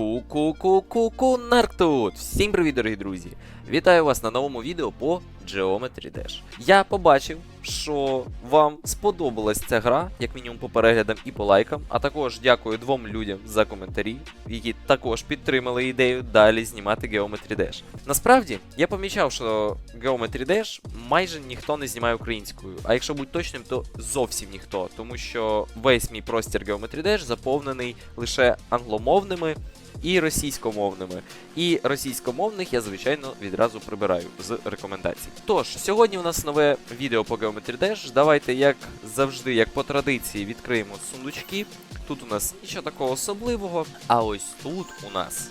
Ку-ку-ку-ку-ку, Нарк тут! Всім привіт, дорогі друзі! Вітаю вас на новому відео по Geometry Dash. Я побачив, що вам сподобалась ця гра, як мінімум по переглядам і по лайкам. А також дякую двом людям за коментарі, які також підтримали ідею далі знімати Geometry Dash. Насправді, я помічав, що Geometry Dash майже ніхто не знімає українською. А якщо бути точним, то зовсім ніхто, тому що весь мій простір Geometry Dash заповнений лише англомовними і російськомовними. І російськомовних я, звичайно, відразу прибираю з рекомендацій. Тож, сьогодні у нас нове відео по Geometry Dash. Давайте, як завжди, як по традиції, відкриємо сундучки. Тут у нас нічого такого особливого. А ось тут у нас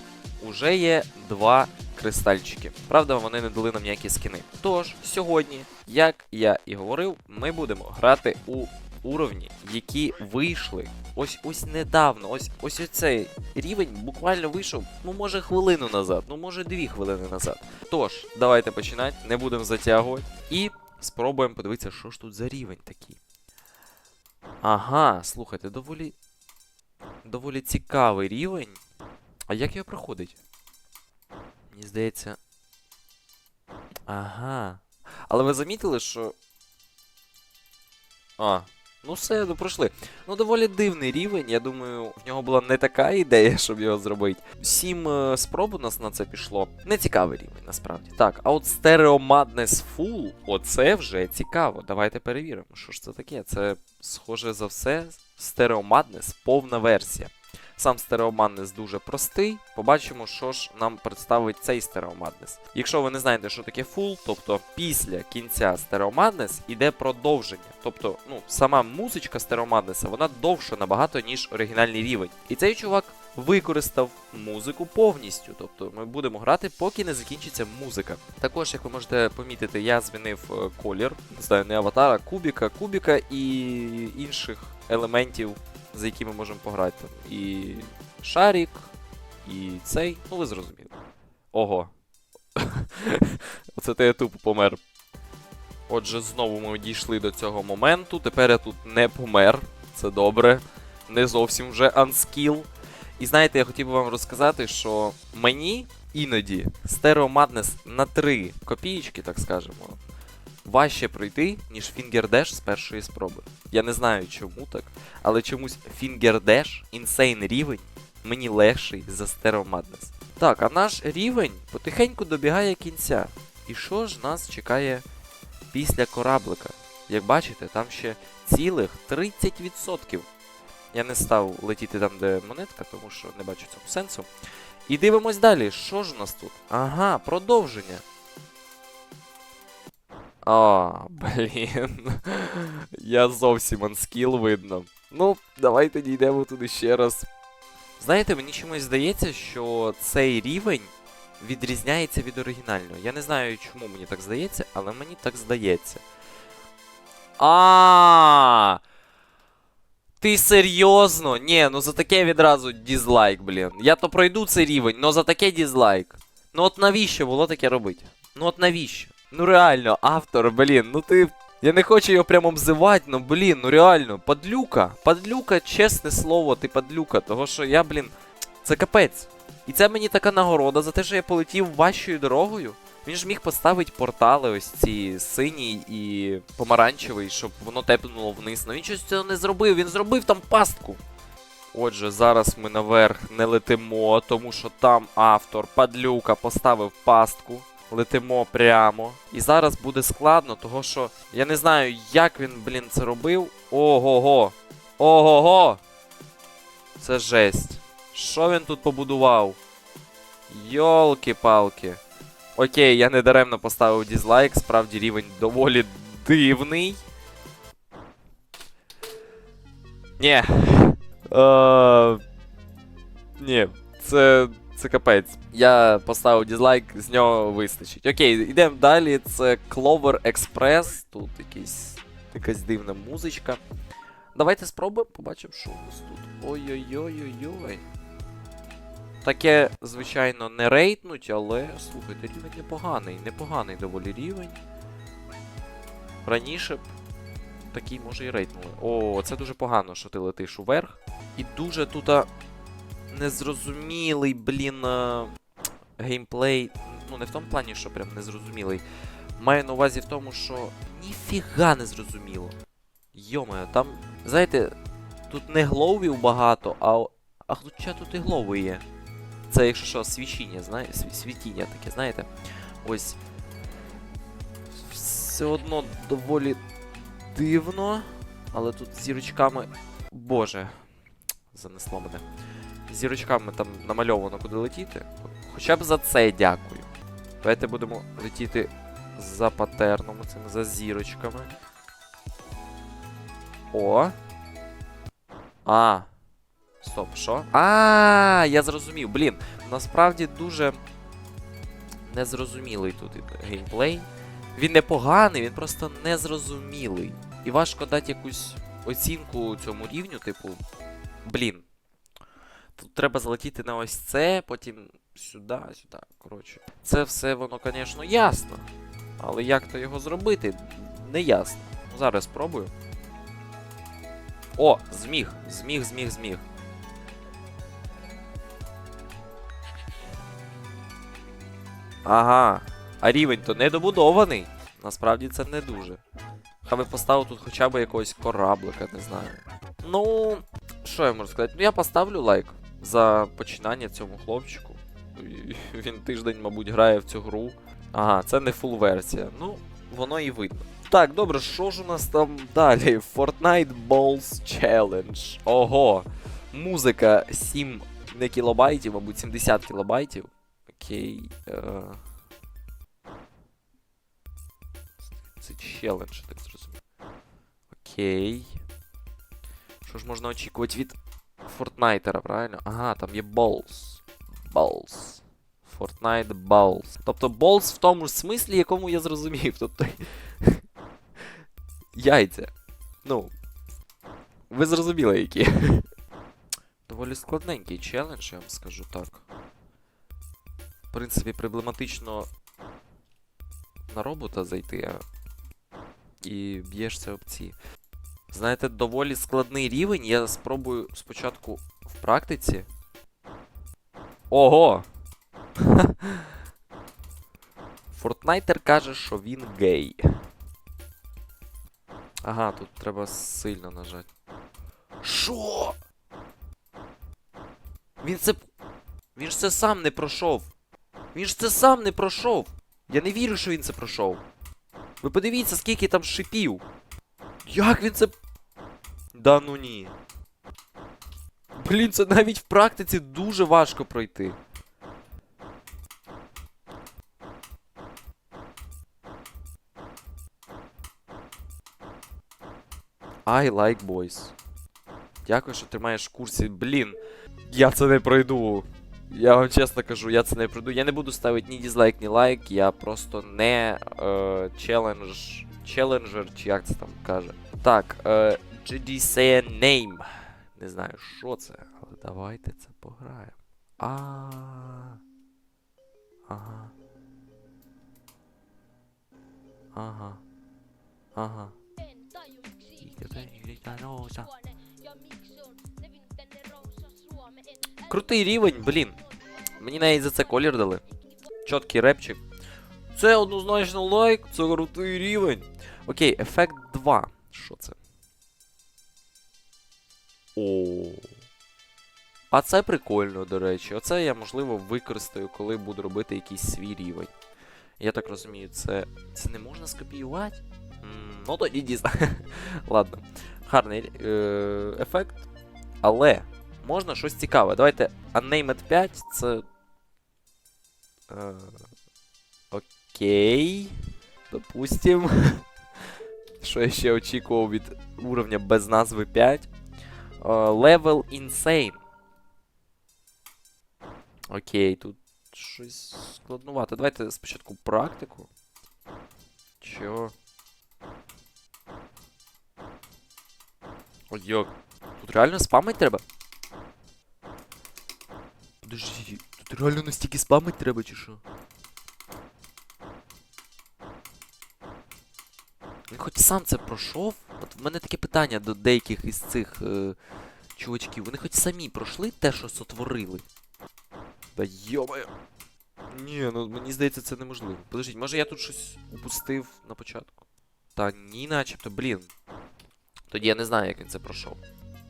уже є два кристальчики. Правда, вони не дали нам ніякі скини. Тож, сьогодні, як я і говорив, ми будемо грати у уровні, які вийшли ось ось недавно. Ось ось цей рівень буквально вийшов, ну може хвилину назад, ну може дві хвилини назад. Тож, давайте починати, не будемо затягувати. І спробуємо подивитися, що ж тут за рівень такий. Ага, слухайте, доволі. Доволі цікавий рівень. А як його проходить? Мені здається. Ага. Але ви замітили, що. А, ну все, ну пройшли. Ну, доволі дивний рівень. Я думаю, в нього була не така ідея, щоб його зробити. Сім е, спроб у нас на це пішло. Не цікавий рівень, насправді. Так, а от Stereo Madness Full, оце вже цікаво. Давайте перевіримо, що ж це таке. Це, схоже за все, Stereo Madness повна версія. Сам Stereo дуже простий. Побачимо, що ж нам представить цей Stereo Якщо ви не знаєте, що таке full, тобто після кінця Stereo іде продовження. Тобто, ну, сама музичка Stereo вона довша набагато, ніж оригінальний рівень. І цей чувак використав музику повністю. Тобто ми будемо грати, поки не закінчиться музика. Також, як ви можете помітити, я змінив е, колір, не знаю, не аватара, кубіка, кубіка і інших елементів за які ми можемо пограти. Там і Шарік, і цей. Ну ви зрозуміли. Ого. Оце ти я тупо помер. Отже, знову ми дійшли до цього моменту. Тепер я тут не помер. Це добре. Не зовсім вже анскіл. І знаєте, я хотів би вам розказати, що мені іноді Stereo Madness на 3 копієчки, так скажемо, важче пройти, ніж Dash з першої спроби. Я не знаю чому так, але чомусь Dash, інсейн рівень, мені легший за Stereo Madness. Так, а наш рівень потихеньку добігає кінця. І що ж нас чекає після кораблика? Як бачите, там ще цілих 30%. Я не став летіти там, де монетка, тому що не бачу цього сенсу. І дивимось далі, що ж у нас тут? Ага, продовження. А, блін. Я зовсім анскіл видно. Ну, давайте дійдемо туди ще раз. Знаєте, мені чомусь здається, що цей рівень відрізняється від оригінального. Я не знаю, чому мені так здається, але мені так здається. А. Ти серйозно? Ні, ну за таке відразу дізлайк, блін. Я то пройду цей рівень, но за таке дізлайк. Ну от навіщо було таке робити? Ну от навіщо? Ну реально, автор, блін, ну ти. Я не хочу його прямо обзивати, ну блін, ну реально, падлюка. Падлюка, чесне слово, ти падлюка. Того що я, блін, це капець. І це мені така нагорода за те, що я полетів вашою дорогою. Він ж міг поставити портали, ось ці синій і помаранчевий, щоб воно тепнуло вниз. Ну він щось цього не зробив, він зробив там пастку. Отже, зараз ми наверх не летимо, тому що там автор падлюка поставив пастку. Летимо прямо. І зараз буде складно, того що я не знаю, як він, блін, це робив. Ого-го! Ого-го! Це жесть. Що він тут побудував? Йолки-палки. Окей, я не даремно поставив дізлайк, справді рівень доволі дивний. Ні. Е, Ні, це. Це капець. Я поставив дізлайк, з нього вистачить. Окей, йдемо далі. Це Clover Express. Тут якийсь, якась дивна музичка. Давайте спробуємо, побачимо, що у нас тут. Ой-ой-ой-ой-ой. Таке, звичайно, не рейтнуть, але слухайте, рівень непоганий. Непоганий доволі рівень. Раніше б такий, може, і рейтнули. О, це дуже погано, що ти летиш уверх. І дуже тут незрозумілий, блін, е, геймплей. Ну, не в тому плані, що прям незрозумілий. Маю на увазі в тому, що ніфіга не зрозуміло. Йомаю, там, знаєте, тут не гловів багато, а. А хоча тут і глови є. Це, якщо що, свічіння, знаєте, світіння таке, знаєте. Ось. Все одно доволі дивно. Але тут з зірочками. Боже. Занесло мене. Зірочками там намальовано куди летіти. Хоча б за це дякую. Давайте будемо летіти за патерном, цим за зірочками. О. А. Стоп, що? А, я зрозумів. Блін, насправді дуже незрозумілий тут геймплей. Він не поганий, він просто незрозумілий. І важко дати якусь оцінку цьому рівню, типу. Блін. Тут треба залетіти на ось це, потім сюди, сюди. Коротше. Це все воно, звісно, ясно. Але як то його зробити, не ясно. Ну, зараз спробую. О, зміг, зміг, зміг, зміг. Ага. А рівень то недобудований. Насправді це не дуже. Хай би поставив тут хоча б якогось кораблика, не знаю. Ну, що я можу сказати? Ну я поставлю лайк за починання цьому хлопчику. Він тиждень, мабуть, грає в цю гру. Ага, це не фул версія. Ну, воно і видно. Так, добре, що ж у нас там далі? Fortnite Balls Challenge. Ого. Музика 7 не кілобайтів, мабуть, 70 кілобайтів. Окей. Е... Це челендж, так зрозумів. Окей. Що ж можна очікувати від Фортнайтера, правильно? Ага, там є Balls. Balls. Fortnite Balls. Тобто Balls в тому ж смислі, якому я зрозумів. Тобто. Яйця. Ну. Ви зрозуміли, які. Доволі складненький челендж, я вам скажу так. В принципі, проблематично на робота зайти, а і б'єшся об ці. Знаєте, доволі складний рівень. Я спробую спочатку в практиці. Ого! Фортнайтер каже, що він гей. Ага, тут треба сильно нажати. Що? Він це. Він ж це сам не пройшов. Він ж це сам не пройшов. Я не вірю, що він це пройшов. Ви подивіться, скільки там шипів. Як він це. Да ну ні. Блін, це навіть в практиці дуже важко пройти. I like boys. Дякую, що тримаєш курсі. Блін, я це не пройду. Я вам чесно кажу, я це не пройду. Я не буду ставити ні дізлайк, ні лайк. Я просто не е, челендж. Челенджер, чи як це там каже. Так, е, GDC name. Не знаю, що це, але давайте це пограємо. А. Ага. Ага. Ага. Крутий рівень, блін. Мені навіть за це колір дали. Чіткий репчик. Це однозначно лайк, це крутий рівень. Окей, ефект 2. Що це? О. А це прикольно, до речі. Оце я, можливо, використаю, коли буду робити якийсь свій рівень. Я так розумію, це. Це не можна скопіювати? Ну тоді дійсно. Ладно. Гарний е- ефект. Але можна щось цікаве. Давайте Unnamed 5 це. Е- Окей. Допустим. Що я ще очікував від уровня без назви 5. Level Insane. Окей, тут щось складнувато. Давайте спочатку практику. Чого? Ой, йок. Тут реально спамить треба? Подожди, тут реально настільки спамить треба, чи що? Він хоч сам це пройшов. От в мене таке питання до деяких із цих е, чувачки, вони хоч самі пройшли те, що сотворили. Та йомаю. Ні, ну мені здається, це неможливо. Подождіть, може я тут щось упустив на початку? Та ні, начебто, блін. Тоді я не знаю, як він це пройшов.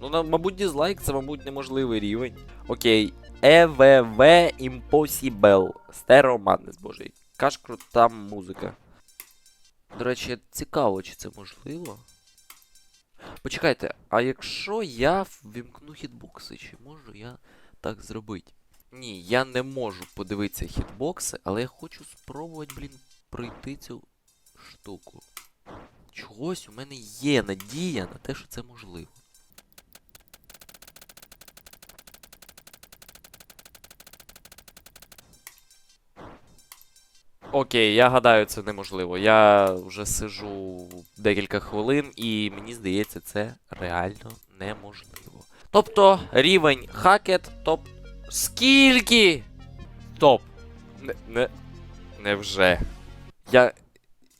Ну, на, мабуть, дізлайк, це, мабуть, неможливий рівень. Окей. EVV Impossible. Stereo Madness, боже. Яка ж крута музика. До речі, цікаво, чи це можливо. Почекайте, а якщо я ввімкну хітбокси, чи можу я так зробити? Ні, я не можу подивитися хітбокси, але я хочу спробувати, блін, пройти цю штуку. Чогось у мене є надія на те, що це можливо. Окей, я гадаю, це неможливо. Я вже сижу декілька хвилин, і мені здається, це реально неможливо. Тобто, рівень хакет, топ. Скільки? Топ. Не. не... Невже. Я.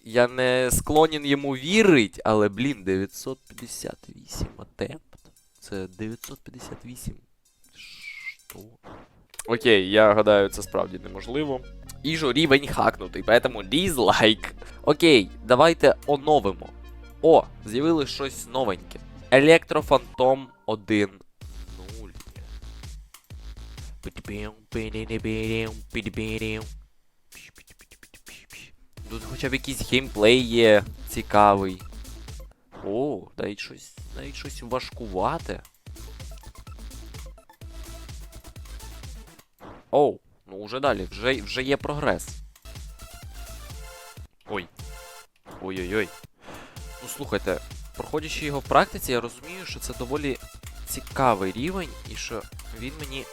Я не склонен йому вірить, але, блін, 958 атемпт. Це 958. Що? Окей, я гадаю, це справді неможливо. Іжу рівень хакнутий, поэтому дізлайк. Окей, давайте оновимо. О, з'явилось щось новеньке. Електрофантом 1. 0. Тут хоча б якийсь геймплей є цікавий. О, навіть щось, навіть щось важкувате. Оу, ну вже далі, вже, вже є прогрес. Ой. Ой-ой-ой. Ну слухайте, проходячи його в практиці, я розумію, що це доволі цікавий рівень і що він мені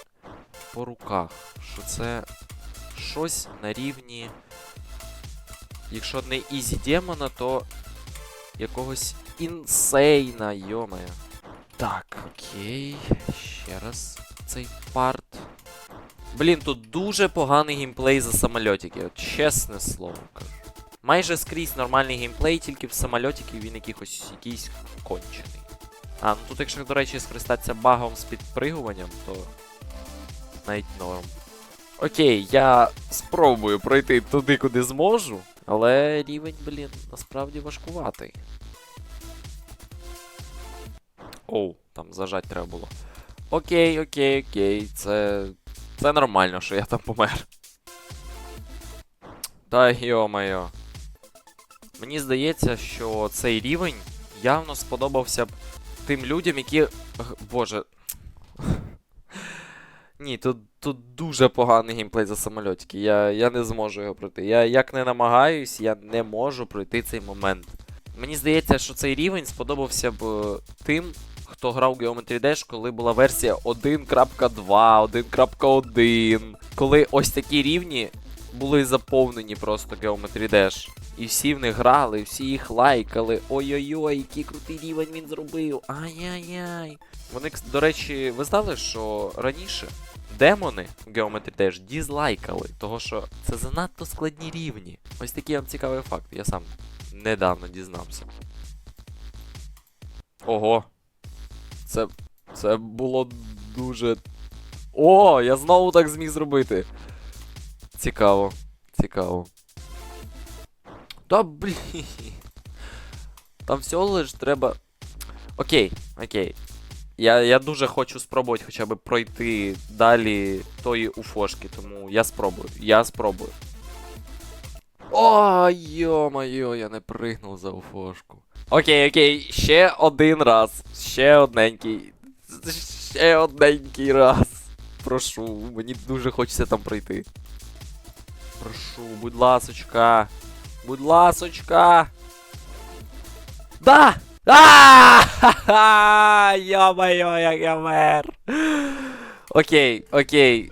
по руках. Що це щось на рівні. Якщо не ізі демона, то якогось інсейна, йомає. Так, окей. Ще раз цей парт. Блін, тут дуже поганий геймплей за самольотики, от чесне слово кажу. Майже скрізь нормальний геймплей, тільки в самольотики він якихось якийсь кончений. А, ну тут, якщо, до речі, скористатися багом з підпригуванням, то навіть норм. Окей, я спробую пройти туди, куди зможу, але рівень, блін, насправді важкуватий. Оу, там зажать треба було. Окей, окей, окей, це. Це нормально, що я там помер. Та йо-моє. Мені здається, що цей рівень явно сподобався б тим людям, які. Боже. Ні, тут, тут дуже поганий геймплей за самольотики. Я, я не зможу його пройти. Я як не намагаюсь, я не можу пройти цей момент. Мені здається, що цей рівень сподобався б тим, хто грав в Geometry Dash, коли була версія 1.2, 1.1, коли ось такі рівні були заповнені просто Geometry Dash. І всі в них грали, всі їх лайкали. Ой-ой-ой, який крутий рівень він зробив. Ай-яй-яй. Вони, до речі, ви знали, що раніше демони Geometry Dash дізлайкали, того що це занадто складні рівні. Ось такий вам цікавий факт, я сам недавно дізнався. Ого. Це. Це було дуже. О, я знову так зміг зробити. Цікаво. Цікаво. Та блін. Там всього лиш треба. Окей, окей. Я, я дуже хочу спробувати хоча б пройти далі тої уфошки, тому я спробую. Я спробую. О, йо-моє, я не пригнув за уфошку. Окей, окей, ще один раз. Ще одненький. Ще одненький раз. Прошу, мені дуже хочеться там пройти. Прошу, будь ласочка. Будь ласочка. Да! А! Йо-моє, як я мер. Окей, окей.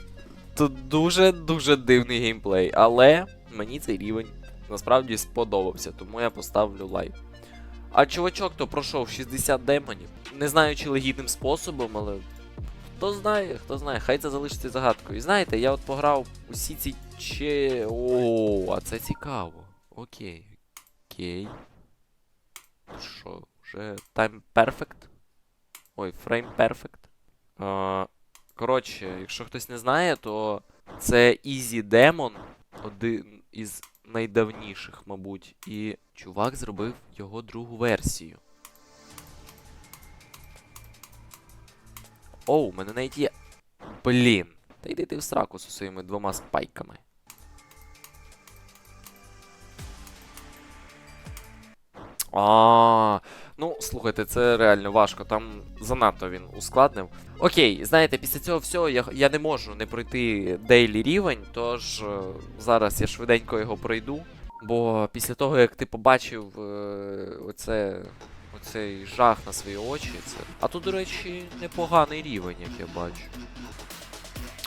Тут дуже-дуже дивний геймплей, але мені цей рівень насправді сподобався, тому я поставлю лайк. А чувачок, то пройшов 60 демонів. Не знаю, чи легітним способом, але. Хто знає, хто знає, хай це залишиться загадкою. І знаєте, я от пограв усі ці че. О, а це цікаво. Окей. Окей. Що, вже Time Perfect? Ой, Perfect. Е, коротше, якщо хтось не знає, то це Easy Demon, один із найдавніших, мабуть. І чувак зробив його другу версію. Оу, мене навіть є. Блін. Та йди ти в сраку зі своїми двома спайками. А, ну слухайте, це реально важко. Там занадто він ускладнив. Окей, знаєте, після цього всього я, я не можу не пройти дейлі рівень, тож е, зараз я швиденько його пройду. Бо після того, як ти побачив е, оце, оцей жах на свої очі, це. А тут, до речі, непоганий рівень, як я бачу.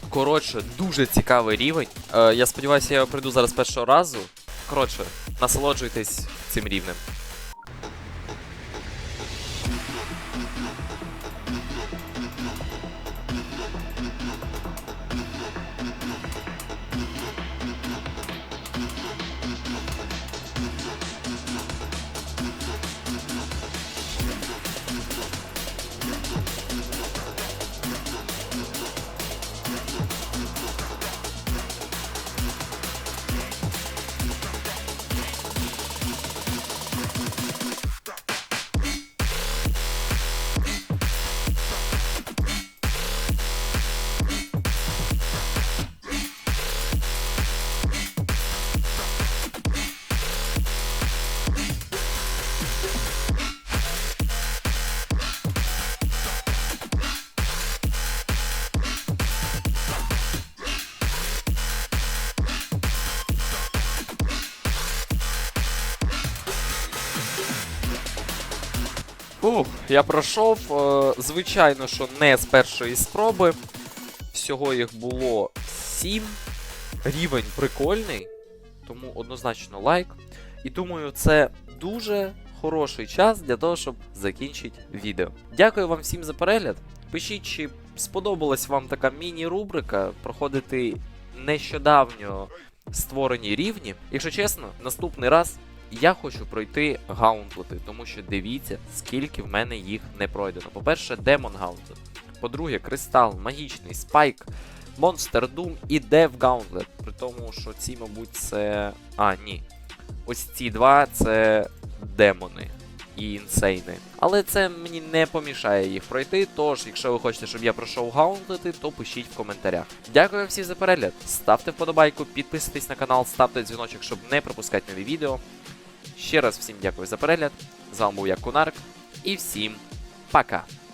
Коротше, дуже цікавий рівень. Е, я сподіваюся, я його пройду зараз першого разу. Коротше, насолоджуйтесь цим рівнем. Фух, я пройшов. е, Звичайно, що не з першої спроби. Всього їх було 7. Рівень прикольний, тому однозначно лайк. І думаю, це дуже хороший час для того, щоб закінчити відео. Дякую вам всім за перегляд. Пишіть, чи сподобалась вам така міні-рубрика проходити нещодавньо створені рівні. Якщо чесно, наступний раз я хочу пройти гаунтлети, тому що дивіться, скільки в мене їх не пройдено. По-перше, Демон Гаунтлет. По-друге, Кристал, Магічний, Спайк, Монстер Doom і Дев Гаунтлет. При тому, що ці, мабуть, це. А, ні. Ось ці два це демони і інсейни. Але це мені не помішає їх пройти. Тож, якщо ви хочете, щоб я пройшов гаунтлети, то пишіть в коментарях. Дякую всім за перегляд. Ставте вподобайку, підписуйтесь на канал, ставте дзвіночок, щоб не пропускати нові відео. Ще раз всім дякую за перегляд. З вами був я Кунарк. І всім пока!